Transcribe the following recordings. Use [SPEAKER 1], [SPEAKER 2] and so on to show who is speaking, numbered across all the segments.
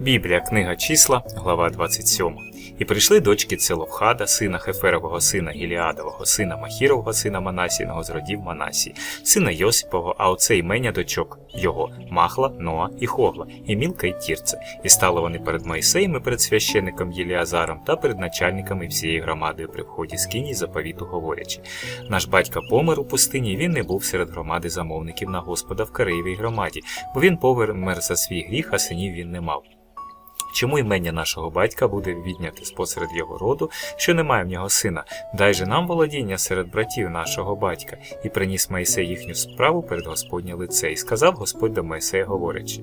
[SPEAKER 1] Біблія, книга числа, глава 27. І прийшли дочки Целовхада, сина Хеферового, сина Гіліадового, сина Махірового, сина Манасіного з родів Манасії, сина Йосипового, а оце імення дочок його Махла, Ноа і Хогла, і Мілка і Тірце. І стали вони перед Моїсеєм і перед священником Єліазаром та перед начальниками всієї громадою при вході з кіні заповіту говорячи. Наш батько помер у пустині, він не був серед громади замовників на Господа в Киреєвій громаді, бо він помер за свій гріх, а синів він не мав. Чому імення нашого батька буде відняте спосеред його роду, що немає в нього сина? Дай же нам володіння серед братів нашого батька, і приніс Моїсей їхню справу перед Господнє лице, і сказав Господь до Моїсея, говорячи: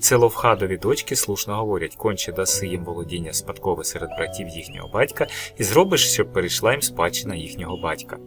[SPEAKER 1] це ловхадові дочки слушно говорять, конче даси їм володіння спадкове серед братів їхнього батька, і зробиш, щоб перейшла їм спадщина їхнього батька.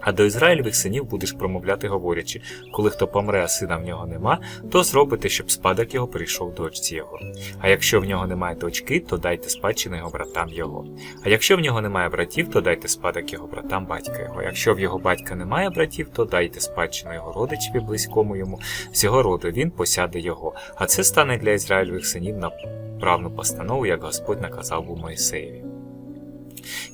[SPEAKER 1] А до Ізраїльових синів будеш промовляти, говорячи, коли хто помре, а сина в нього нема, то зробите, щоб спадок його прийшов дочці його. А якщо в нього немає дочки, то дайте спадщину його братам його. А якщо в нього немає братів, то дайте спадок його братам батька його. Якщо в його батька немає братів, то дайте спадщину його родичеві близькому йому, з його роду він посяде його. А це стане для Ізраїльових синів на правну постанову, як Господь наказав був Моїсеєві.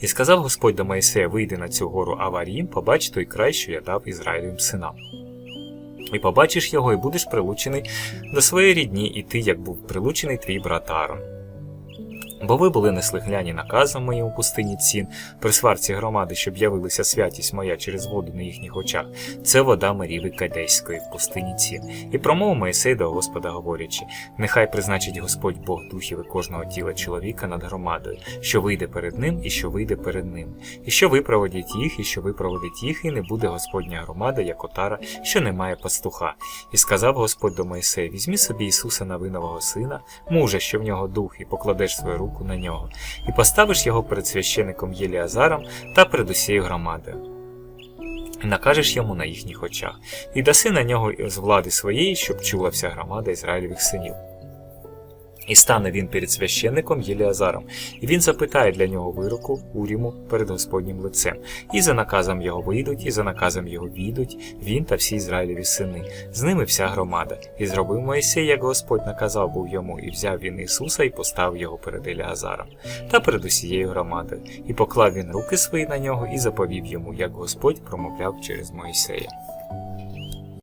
[SPEAKER 1] І сказав Господь до Моїсея, вийди на цю гору Аварім, побач той край, що я дав Ізраїлевим синам. І побачиш його, і будеш прилучений до своєї рідні, і ти, як був прилучений твій брат Аарон. Бо ви були неслухняні наказом моїм у пустині цін, при сварці громади, щоб явилася святість моя через воду на їхніх очах. Це вода Маріви Кадейської в пустині цін. І промовив Моїсей до Господа, говорячи: Нехай призначить Господь Бог духів і кожного тіла чоловіка над громадою, що вийде перед ним і що вийде перед ним, і що випроводять їх, і що випроводить їх, і не буде Господня громада, як отара, що не має пастуха. І сказав Господь до Моїсея: Візьми собі Ісуса Навинового сина, мужа, що в нього дух, і покладеш свою руку на нього, і поставиш його перед священником Єліазаром та перед усією громадою. Накажеш йому на їхніх очах, і даси на нього з влади своєї, щоб чула вся громада Ізраїльових синів. І стане він перед священником Єліазаром, і він запитає для нього вироку Уріму перед Господнім лицем. І за наказом його вийдуть, і за наказом його війдуть він та всі Ізраїлеві сини, з ними вся громада. І зробив Моїсей, як Господь наказав був йому, і взяв він Ісуса і поставив його перед Еліазаром та перед усією громадою, і поклав він руки свої на нього, і заповів йому, як Господь промовляв через Моїсея.